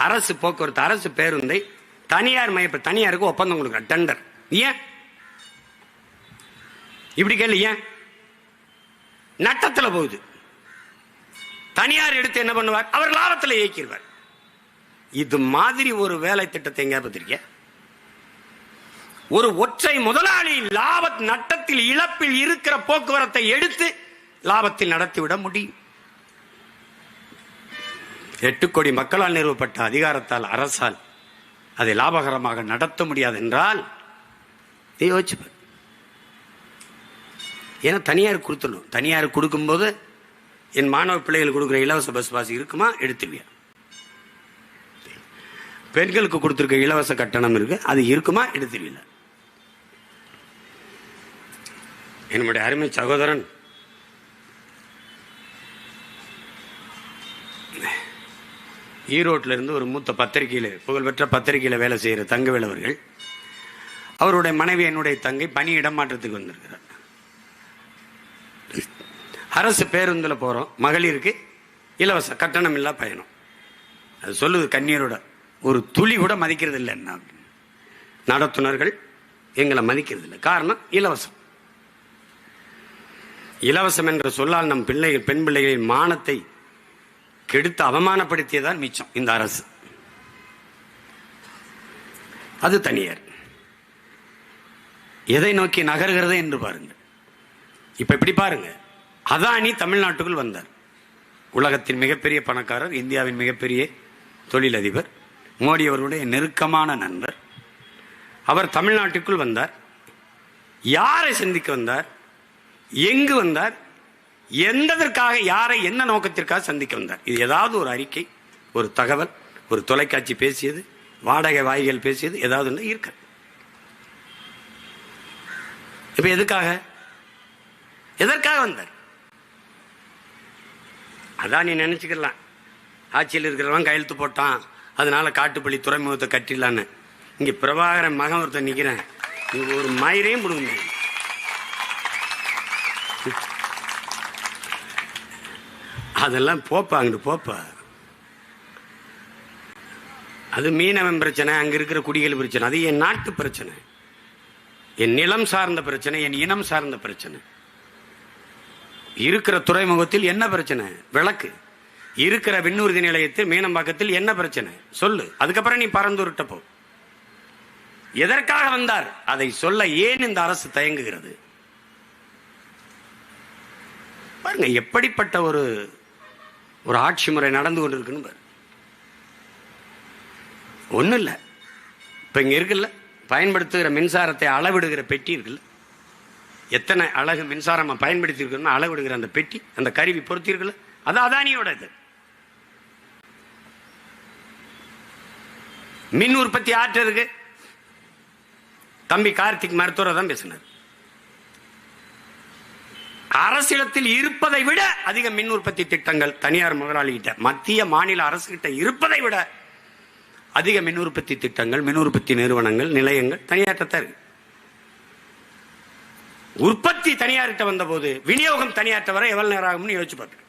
அரசு போக்குவரத்து அரசு பேருந்தை தனியார் மைய தனியாருக்கு ஒப்பந்தம் கொடுக்குற டெண்டர் ஏன்? இப்படி கேள்வி ஏன்? நட்டத்தில் போகுது. தனியார் எடுத்து என்ன பண்ணுவார்? அவர் லாபத்தில் இயக்கிடுவார் இது மாதிரி ஒரு வேலை திட்டத்தை எங்க பத்திரிக்க ஒரு ஒற்றை முதலாளி லாப நட்டத்தில் இழப்பில் இருக்கிற போக்குவரத்தை எடுத்து லாபத்தில் நடத்திவிட முடியும். எட்டு கோடி மக்களால் நிறுவப்பட்ட அதிகாரத்தால் அரசால் அதை லாபகரமாக நடத்த முடியாது என்றால் நீ ஏன்னா தனியார் கொடுத்துடணும். தனியார் கொடுக்கும்போது என் மாணவ பிள்ளைகள் கொடுக்குற இலவச பஸ் பாஸ் இருக்குமா? எடுத்துருவியா பெண்களுக்கு கொடுத்துருக்க இலவச கட்டணம் இருக்கு. அது இருக்குமா? எடுத்துருவில என்னுடைய அருமை சகோதரன் ஈரோட்டில் இருந்து ஒரு மூத்த பத்திரிகையில் புகழ்பெற்ற பத்திரிகையில் வேலை செய்கிற தங்கவேல் அவர்கள் அவருடைய மனைவி என்னுடைய தங்கை பணி இடமாற்றத்துக்கு வந்திருக்கிறார். அரசு பேருந்தில் போகிறோம் மகளிருக்கு இலவச கட்டணம் இல்லா பயணம். அது சொல்லுது கண்ணீரோட ஒரு துளி கூட மதிக்கிறது இல்லை என்ன நடத்துனர்கள் எங்களை மதிக்கிறது இல்லை காரணம் இலவசம். இலவசம் என்ற சொல்லால் நம் பிள்ளைகள் பெண் பிள்ளைகளின் மானத்தை கெடுத்து அவமானப்படுத்தியதான் மிச்சம் இந்த அரசு. அது தனியார். எதை நோக்கி நகர்கிறது என்று பாருங்கள். இப்ப இப்படி பாருங்க. அதானி தமிழ்நாட்டுக்குள் வந்தார். உலகத்தின் மிகப்பெரிய பணக்காரர் இந்தியாவின் மிகப்பெரிய தொழிலதிபர் மோடி அவர்களுடைய நெருக்கமான நண்பர். அவர் தமிழ்நாட்டுக்குள் வந்தார். யாரை சந்திக்க வந்தார்? எங்கு வந்தார்? எந்ததற்காக யாரை என்ன நோக்கத்திற்காக சந்திக்க வந்தார்? இது ஏதாவது ஒரு அறிக்கை ஒரு தகவல் ஒரு தொலைக்காட்சி பேசியது வாடகை வாய்கள் பேசியது ஏதாவது ஒன்று இருக்க. இப்ப எதுக்காக? எதற்காக வந்தார்? அதான் நீ நினைச்சுக்கலாம். ஆட்சியில் இருக்கிறவன் கையெழுத்து போட்டான். அதனால காட்டுப்பள்ளி துறைமுகத்தை கட்டிடலான்னு. இங்க பிரபாகரன் மகன் ஒருத்தன் நிக்கிறேன். ஒரு மயிரையும் பிடுங்க அதெல்லாம் போப்பா அங்கிட்டு போப்பா. அது மீனவன் பிரச்சனை அங்க இருக்கிற குடிகள் பிரச்சனை. அது என் நாட்டு பிரச்சனை. என் நிலம் சார்ந்த பிரச்சனை என் இனம் சார்ந்த பிரச்சனை. இருக்கிற துறைமுகத்தில் என்ன பிரச்சனை? விளக்கு. இருக்கிற விண்ணூர்தி நிலையத்தில் மீனம்பாக்கத்தில் என்ன பிரச்சனை? சொல்லு. அதுக்கப்புறம் நீ பறந்துருட்டப்போ எதற்காக வந்தார்? அதை சொல்ல ஏன் இந்த அரசு தயங்குகிறது? பாருங்க எப்படிப்பட்ட ஒரு ஒரு ஆட்சி முறை நடந்து கொண்டிருக்குன்னு பாரு. ஒன்றும் இல்லை இப்போ இங்கே இருக்குல்ல. பயன்படுத்துகிற மின்சாரத்தை அளவிடுகிற பெட்டி இருக்குல்ல. எத்தனை அழகு மின்சாரம் பயன்படுத்தியிருக்கணும் அளவிடுகிற அந்த பெட்டி அந்த கருவி பொருத்திருக்குல்ல அது அதானியோட இது. மின் உற்பத்தி ஆற்று இருக்கு தம்பி கார்த்திக் மருத்துவரை தான் பேசினார். அரசிடத்தில் இருப்பதை விட அதிக மின் உற்பத்தி திட்டங்கள் தனியார் முதலாளிகிட்ட மத்திய மாநில அரசு கிட்ட இருப்பதை விட அதிக மின் உற்பத்தி திட்டங்கள் மின் உற்பத்தி நிறுவனங்கள் நிலையங்கள் தனியார்ட்ட இருக்கு. உற்பத்தி தனியார்கிட்ட வந்தபோது விநியோகம் தனியார்ட்ட வர எவ்வளவு நேரம் ஆகும்னு யோசிச்சு பார்த்து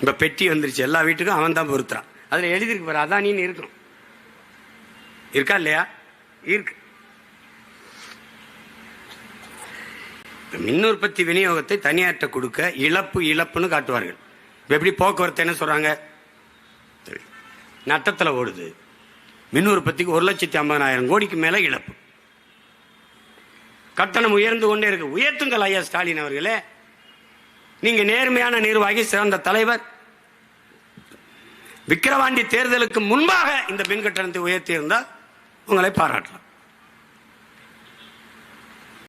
இப்ப பெட்டி வந்துருச்சு எல்லா வீட்டுக்கும் அவன் தான் பொருத்துறான். அதுல எழுதிருக்கு பாரு அதானின்னு இருக்கும் இருக்கா இல்லையா? இருக்கு. மின் உற்பத்தி விநியோகத்தை தனியார்ட்ட கொடுக்க இழப்பு இழப்புன்னு காட்டுவார்கள். இப்போ எப்படி போக்குவரத்து என்ன சொல்றாங்க? நட்டத்தில் ஓடுது. மின் உற்பத்திக்கு ஒரு லட்சத்தி ஐம்பதாயிரம் கோடிக்கு மேல இழப்பு. கட்டணம் உயர்ந்து கொண்டே இருக்கு. உயர்த்துங்கள் ஐயா ஸ்டாலின் அவர்களே. நீங்க நேர்மையான நிர்வாகி சிறந்த தலைவர். விக்கிரவாண்டி தேர்தலுக்கு முன்பாக இந்த மின் கட்டணத்தை உயர்த்தி இருந்தால் உங்களை பாராட்டலாம்.